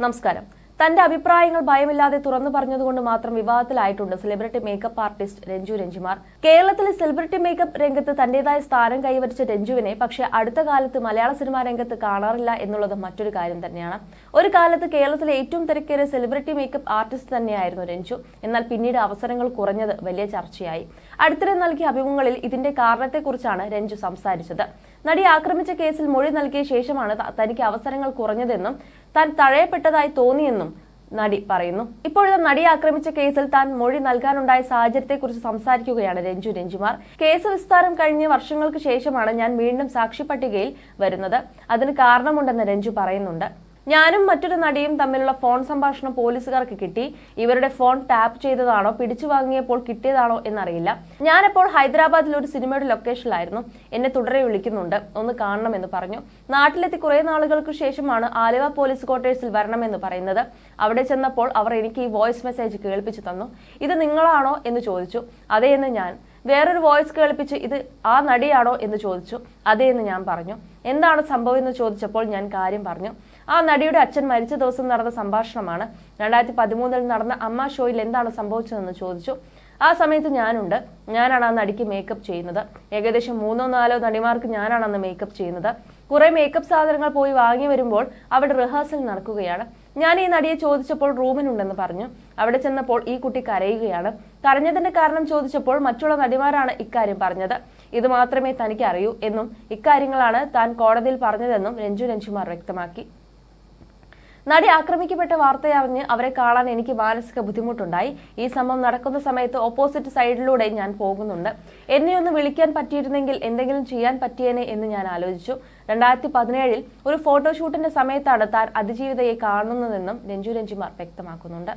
നമസ്കാരം. തന്റെ അഭിപ്രായങ്ങൾ ഭയമില്ലാതെ തുറന്നു പറഞ്ഞതുകൊണ്ട് മാത്രം വിവാദത്തിലായിട്ടുണ്ട് celebrity makeup artist Ranju Ranjimar. കേരളത്തിലെ സെലിബ്രിറ്റി മേക്കപ്പ് രംഗത്ത് തന്റേതായ സ്ഥാനം കൈവരിച്ച രഞ്ജുവിനെ പക്ഷെ അടുത്ത കാലത്ത് മലയാള സിനിമാ രംഗത്ത് കാണാറില്ല എന്നുള്ളത് മറ്റൊരു കാര്യം തന്നെയാണ്. ഒരു കാലത്ത് കേരളത്തിലെ ഏറ്റവും തിരക്കേറിയ സെലിബ്രിറ്റി മേക്കപ്പ് ആർട്ടിസ്റ്റ് തന്നെയായിരുന്നു രഞ്ജു. എന്നാൽ പിന്നീട് അവസരങ്ങൾ കുറഞ്ഞത് വലിയ ചർച്ചയായി. അടുത്തിടെ നൽകിയ അഭിമുഖങ്ങളിൽ ഇതിന്റെ കാരണത്തെക്കുറിച്ചാണ് രഞ്ജു സംസാരിച്ചത്. നടി ആക്രമിച്ച കേസിൽ മൊഴി നൽകിയ ശേഷമാണ് തനിക്ക് അവസരങ്ങൾ കുറഞ്ഞതെന്നും താൻ തഴയപ്പെട്ടതായി തോന്നിയെന്നും നടി പറയുന്നു. ഇപ്പോഴത്തെ നടി ആക്രമിച്ച കേസിൽ താൻ മൊഴി നൽകാനുണ്ടായ സാഹചര്യത്തെക്കുറിച്ച് സംസാരിക്കുകയാണ് രഞ്ജു രഞ്ജുമാർ. കേസ് വിസ്താരം കഴിഞ്ഞ വർഷങ്ങൾക്ക് ശേഷമാണ് ഞാൻ വീണ്ടും സാക്ഷി പട്ടികയിൽ വരുന്നത്. അതിന് കാരണമുണ്ടെന്ന് രഞ്ജു പറയുന്നുണ്ട്. ഞാനും മറ്റൊരു നടിയും തമ്മിലുള്ള ഫോൺ സംഭാഷണം പോലീസുകാർക്ക് കിട്ടി. ഇവരുടെ ഫോൺ ടാപ്പ് ചെയ്തതാണോ പിടിച്ചു വാങ്ങിയപ്പോൾ കിട്ടിയതാണോ എന്നറിയില്ല. ഞാനപ്പോൾ ഹൈദരാബാദിൽ ഒരു സിനിമയുടെ ലൊക്കേഷനിലായിരുന്നു. എന്നെ തുടരെ വിളിക്കുന്നുണ്ട്. ഒന്ന് കാണണമെന്ന് പറഞ്ഞു. നാട്ടിലെത്തി കുറെ നാളുകൾക്ക് ശേഷമാണ് ആലുവ പോലീസ് ക്വാർട്ടേഴ്സിൽ വരണമെന്ന് പറയുന്നത്. അവിടെ ചെന്നപ്പോൾ അവർ എനിക്ക് ഈ വോയിസ് മെസ്സേജ് കേൾപ്പിച്ചു തന്നു. ഇത് നിങ്ങളാണോ എന്ന് ചോദിച്ചു. അതേ എന്ന് ഞാൻ. വേറൊരു വോയിസ് കേൾപ്പിച്ച് ഇത് ആ നടിയാണോ എന്ന് ചോദിച്ചു. അതേ എന്ന് ഞാൻ പറഞ്ഞു. എന്താണ് സംഭവം എന്ന് ചോദിച്ചപ്പോൾ ഞാൻ കാര്യം പറഞ്ഞു. ആ നടിയുടെ അച്ഛൻ മരിച്ച ദിവസം നടന്ന സംഭാഷണമാണ്. രണ്ടായിരത്തി പതിമൂന്നിൽ നടന്ന അമ്മ ഷോയിൽ എന്താണ് സംഭവിച്ചതെന്ന് ചോദിച്ചു. ആ സമയത്ത് ഞാനുണ്ട്. ഞാനാണ് ആ നടിക്ക് മേക്കപ്പ് ചെയ്യുന്നത്. ഏകദേശം മൂന്നോ നാലോ നടിമാർക്ക് ഞാനാണ് അന്ന് മേക്കപ്പ് ചെയ്യുന്നത്. കുറെ മേക്കപ്പ് സാധനങ്ങൾ പോയി വാങ്ങി വരുമ്പോൾ അവിടെ റിഹേഴ്സൽ നടക്കുകയാണ്. ഞാൻ ഈ നടിയെ ചോദിച്ചപ്പോൾ റൂമിനുണ്ടെന്ന് പറഞ്ഞു. അവിടെ ചെന്നപ്പോൾ ഈ കുട്ടി കരയുകയാണ്. കരഞ്ഞതിന്റെ കാരണം ചോദിച്ചപ്പോൾ മറ്റുള്ള നടിമാരാണ് ഇക്കാര്യം പറഞ്ഞത്. ഇത് മാത്രമേ തനിക്ക് അറിയൂ എന്നും ഇക്കാര്യങ്ങളാണ് താൻ കോടതിയിൽ പറഞ്ഞതെന്നും രഞ്ജു രഞ്ജുമാർ വ്യക്തമാക്കി. നടി ആക്രമിക്കപ്പെട്ട വാർത്തയറിഞ്ഞ് അവരെ കാണാൻ എനിക്ക് മാനസിക ബുദ്ധിമുട്ടുണ്ടായി. ഈ സംഭവം നടക്കുന്ന സമയത്ത് ഓപ്പോസിറ്റ് സൈഡിലൂടെ ഞാൻ പോകുന്നുണ്ട്. എന്നെ ഒന്ന് വിളിക്കാൻ പറ്റിയിരുന്നെങ്കിൽ എന്തെങ്കിലും ചെയ്യാൻ പറ്റിയേനെ എന്ന് ഞാൻ ആലോചിച്ചു. രണ്ടായിരത്തി പതിനേഴിൽ ഒരു ഫോട്ടോഷൂട്ടിന്റെ സമയത്താണ് താൻ അതിജീവിതയെ കാണുന്നതെന്നും രഞ്ജു രഞ്ജിമാർ വ്യക്തമാക്കുന്നുണ്ട്.